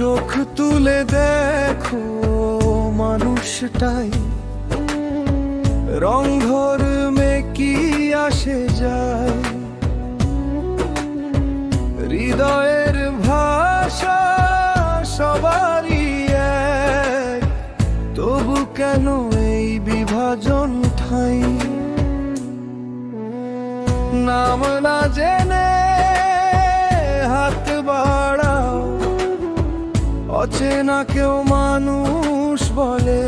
চোখ তুলে দেখো মানুষটাই। রং ঘর মে কি আসে যায়। হৃদয়ের ভাষা সবারই এক। তবু কেন এই বিভাজন ঠাই? নাম না জেনে অচেনা কেউ মানুষ বলে।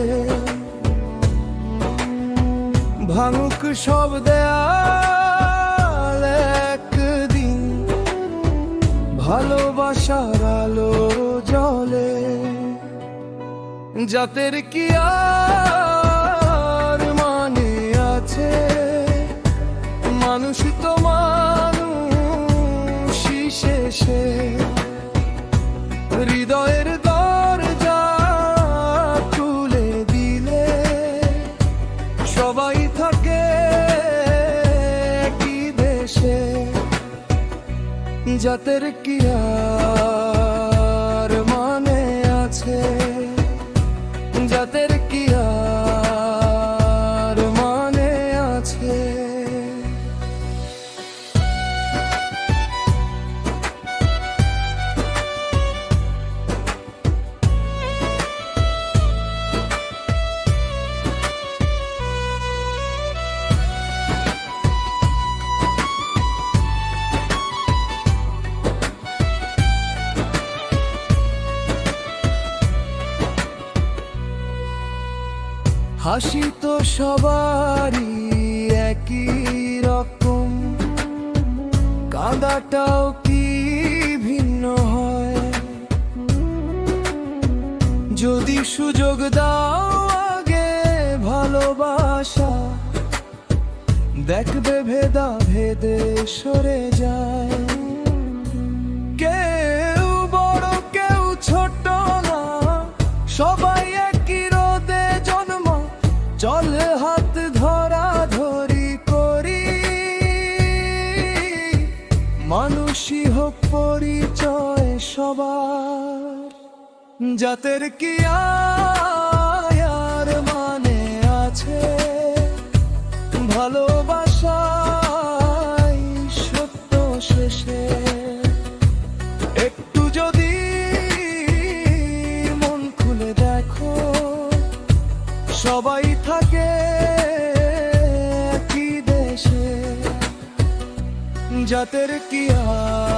ভাঙুক সব দেয়াল একদিন, ভালোবাসার আলো জলে জাতের কি আর মানে আছে? মানুষ তো মানুষই শেষে। হৃদয়ের জাতের কি হাসি তো সবারই একই রকম। কাঁদাটাও কি ভিন্ন হয়? যদি সুযোগ দাও আগে ভালোবাসা, দেখবে ভেদা ভেদে সরে যায়। মানুষই হোক পরিচয় সবার। জাতের কি আর মানে আছে? ভালোবাসাই কি দেশে জাতের কি আর